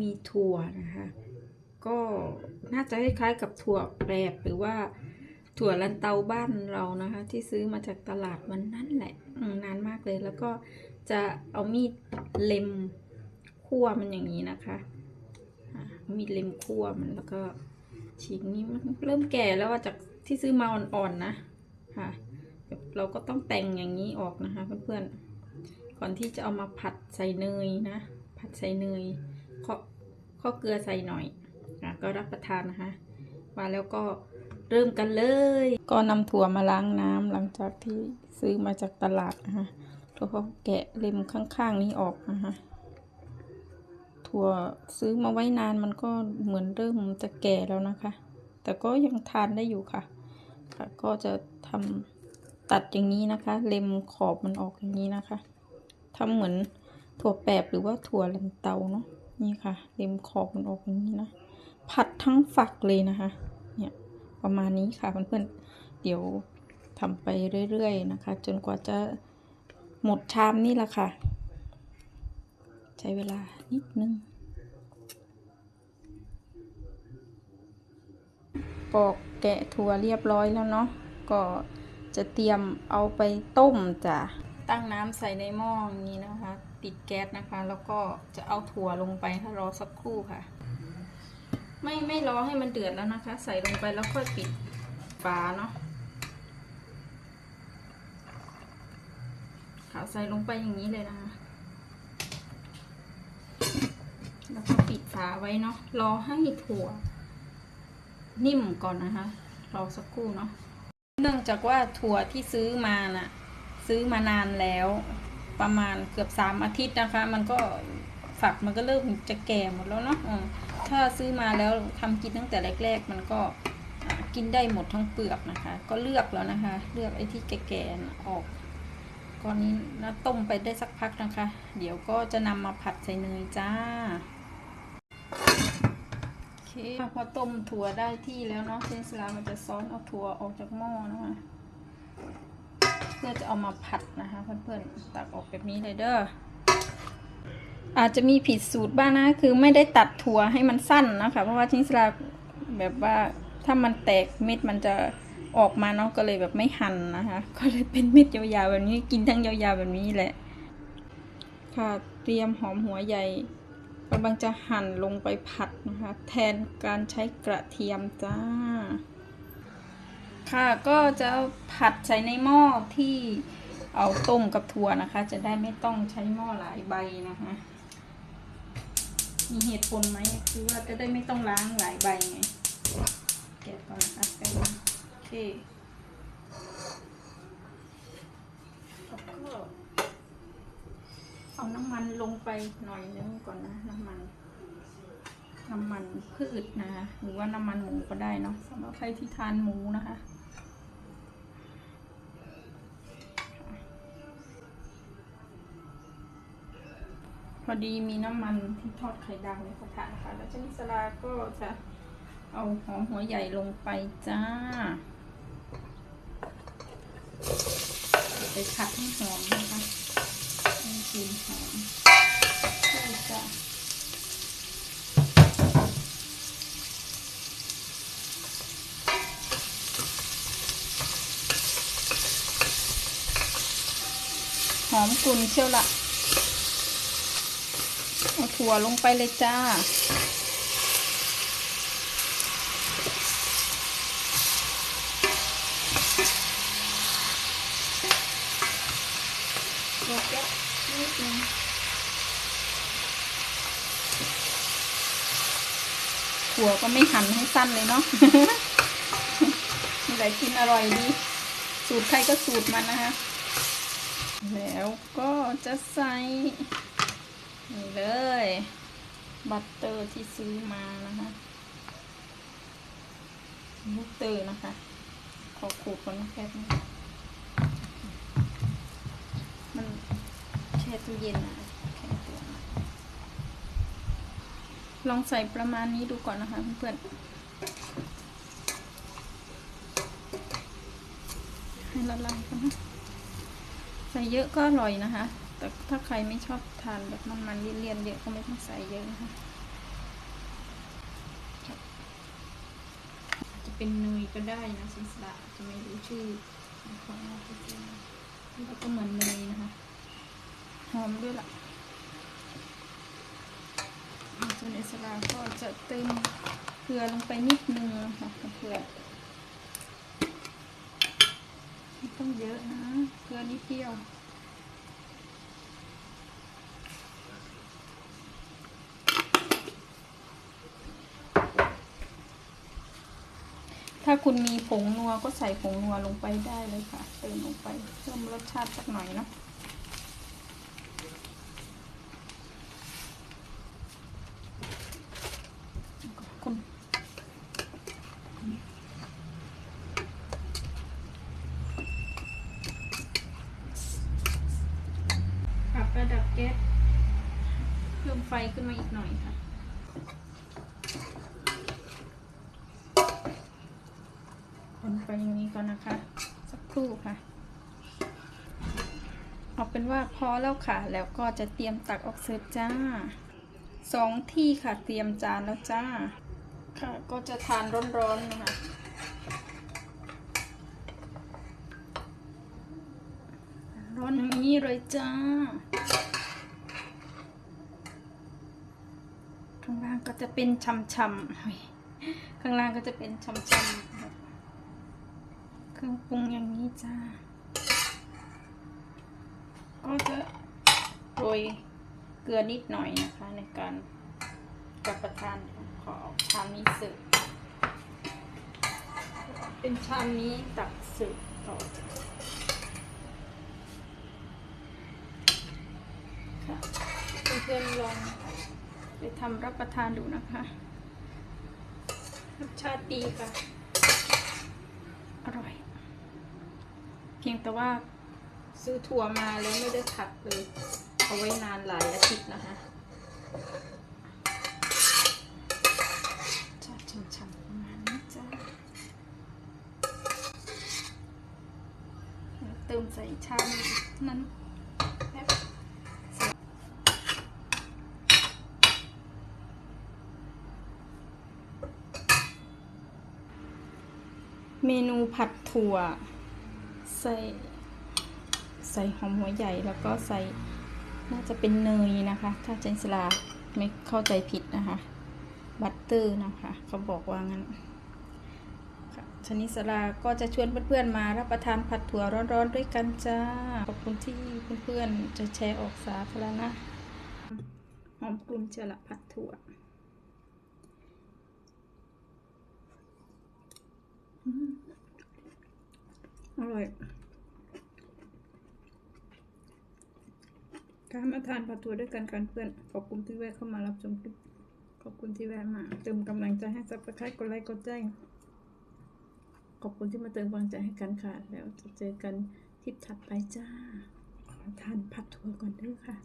มีถั่วนะคะก็น่าจะคล้ายๆกับถั่วแปรบหรือว่าถั่วลันเตาบ้านเรานะคะ ที่ซื้อมาจากตลาดมันนั่นแหละนานมากเลย แล้วก็จะเอามีดเล็มคั่วมันอย่างนี้นะคะอ่ามีดเล็มคั่วมันแล้วก็ฉีกนี้มันเริ่มแก่แล้วอะจากที่ซื้อมาอ่อนๆนะค่ะเราก็ต้องแต่งอย่างนี้ออกนะคะเพื่อนๆก่อนที่จะเอามาผัดใส่เนยนะ ผัดใส่เนย เคาะข้อเกลือใส่หน่อยอะก็รับประทานนะคะ มาแล้วก็เริ่มกันเลย ก็นำถั่วมาล้างน้ำหลังจากที่ซื้อมาจากตลาดนะคะแล้วก็แกะเล็มข้างๆนี้ออกนะคะถั่วซื้อมาไว้นานมันก็เหมือนเริ่มจะแก่แล้วนะคะ แต่ก็ยังทานได้อยู่ค่ะ ค่ะ ก็จะทำตัดอย่างนี้นะคะ เล็มขอบมันออกอย่างนี้นะคะทำเหมือนถั่วแปบหรือว่าถั่วลันเตาเนาะ นี่ค่ะเล็มขอบมันออกอย่างนี้นะผัดทั้งฝักเลยนะคะ เนี่ยประมาณนี้ค่ะเพื่อนๆเดี๋ยวทำไปเรื่อยๆนะคะ จนกว่าจะหมดชามนี่แหละค่ะ ใช้เวลานิดนึง ปอกแกะถั่วเรียบร้อยแล้วเนาะก็จะเตรียมเอาไปต้มจ้ะตั้งน้ำใส่ในหม้ออย่างนี้นะคะ ติดแก๊สนะคะ แล้วก็จะเอาถั่วลงไปค่ะรอสักครู่ค่ะ ไม่ไม่รอให้มันเดือดแล้วนะคะ ใส่ลงไปแล้วค่อยปิดฝาเนาะค่ะใส่ลงไปอย่างนี้เลยนะคะแล้วก็ปิดฝาไว้เนาะรอให้ถั่ว นิ่มก่อนนะคะรอสักครู่เนาะเนื่องจากว่าถั่วที่ซื้อมาน่ะ ซื้อมานานแล้ว ประมาณเกือบสามอาทิตย์นะคะ มันก็ฝักมันก็เริ่มจะแก่หมดแล้วเนาะถ้าซื้อมาแล้วทำกินตั้งแต่แรก ๆ มันก็กินได้หมดทั้งเปลือกนะคะ ก็เลือกแล้วนะคะ เลือกไอ้ที่แก่ๆออกก่อนนี้แล้วต้มไปได้สักพักนะคะ เดี๋ยวก็จะนำมาผัดใส่เนยจ้าโอเคพอต้มถั่วได้ที่แล้วเนาะเซนสลามันจะซ้อนเอาถั่วออกจากหม้อนะคะ เพื่อจะเอามาผัดนะคะเพื่อนๆตักออกแบบนี้เลยเด้ออาจจะมีผิดสูตรบ้างนะคือไม่ได้ตัดถั่วให้มันสั้นนะคะ เพราะว่าเซนสลาแบบว่าถ้ามันแตกเม็ดมันจะออกมาเนาะก็เลยแบบไม่หั่นนะคะ ก็เลยเป็นเม็ดยาวๆแบบนี้กินทั้งยาวๆแบบนี้แหละ ค่ะเตรียมหอมหัวใหญ่กำลังจะหั่นลงไปผัดนะคะ แทนการใช้กระเทียมจ้า ค่ะก็จะผัดใส่ในหม้อที่เอาต้มกับถั่วนะคะ จะได้ไม่ต้องใช้หม้อหลายใบนะคะ มีเหตุผลไหมคือว่าจะได้ไม่ต้องล้างหลายใบไงแกะก่อนนะคะแกะก่อนโอเคแล้วก็เอาน้ำมันลงไปหน่อยนึงก่อนนะน้ำมันน้ำมันพืชนะคะหรือว่าน้ำมันหมูก็ได้เนาะสำหรับใครที่ทานหมูนะคะ พอดีมีน้ำมันที่ทอดไข่ดาวในกระทะนะคะ แล้วชนิสลาก็จะเอาหอมหัวใหญ่ลงไปจ้า ไปผัดให้หอมนะคะให้กลิ่นหอมใช่จ้ะหอมกลุ่นเชียวละเอา ถั่วลงไปเลยจ้าเดี๋ยวแป๊บนิดนึงหัวก็ไม่หั่นให้สั้นเลยเนาะมีอะไรกินอร่อยดี สูตรใครก็สูตรมันนะคะ แล้วก็จะใส่ นี่เลย บัตเตอร์ที่ซื้อมานะคะบัตเตอร์นะคะ ขอขูดก่อนแป๊บนึงมันแช่ตู้เย็นนะแข็งตัวลองใส่ประมาณนี้ดูก่อนนะคะเพื่อนให้ละลายกันนะใส่เยอะก็อร่อยนะคะ แต่ถ้าใครไม่ชอบทานแบบมันๆเลี่ยนๆเยอะก็ไม่ต้องใส่เยอะนะคะจะเป็นเนยก็ได้นะสิสระจะไม่รู้ชื่อของเราแล้วก็เหมือนเนยนะคะหอมด้วยล่ะส่วนอิสระก็จะเติมเกลือลงไปนิดนึงค่ะเกลือไม่ต้องเยอะนะเกลือนิดเดียว ถ้าคุณมีผงนัวก็ใส่ผงนัวลงไปได้เลยค่ะ เติมลงไปเพิ่มรสชาติสักหน่อยเนาะคนปรับระดับแก๊สเพิ่มไฟขึ้นมาอีกหน่อยค่ะ คนไปอย่างนี้ ก่อนนะคะ สักครู่ค่ะ เอาเป็นว่าพอแล้วค่ะ แล้วก็จะเตรียมตักออกเสิร์ฟจ้าสองที่ค่ะเตรียมจานแล้วจ้า ค่ะ ก็จะทานร้อนๆนะคะร้อนอย่างนี้เลยจ้าข้างล่างก็จะเป็นช่ำๆข้างล่างก็จะเป็นช่ำๆ คือปรุงอย่างนี้จ้า ก็จะโรยเกลือนิดหน่อยนะคะ ในการกับประทานขอชามนี้เสิร์ฟเป็นชามนี้ตักเสิร์ฟต่อค่ะเพื่อนๆลองไปทำรับประทานดูนะคะรสชาติดีค่ะ อร่อย เพียงแต่ว่าซื้อถั่วมาแล้วไม่ได้ผัดเลย เอาไว้นานหลายอาทิตย์นะคะจะช่ำๆประมาณนี้จ้าเติมใส่ชามนั้นแป๊บเมนูผัดถั่ว ใส่ใส่หอมหัวใหญ่แล้วก็ใส่น่าจะเป็นเนยนะคะ ถ้าเจนสลาไม่เข้าใจผิดนะคะ บัตเตอร์นะคะเขาบอกว่างั้นค่ะชนิสลาก็จะชวนเพื่อนๆมารับประทานผัดถั่วร้อนๆด้วยกันจ้า ขอบคุณที่เพื่อนๆจะแชร์ออกสาธารณะหอมกลุ่นเจละผัดถั่ว อร่อยการมาทานผัดถั่วด้วยกันกันเพื่อน ขอบคุณที่แวะเข้ามารับชมคลิป ขอบคุณที่แวะมา เติมกำลังใจให้ซับสไครต์กดไลค์กดแจ้งขอบคุณที่มาเติมกำลังใจให้กันค่ะ แล้วจะเจอกันทิปถัดไปจ้า ขอทานผัดถั่วก่อนด้วยค่ะ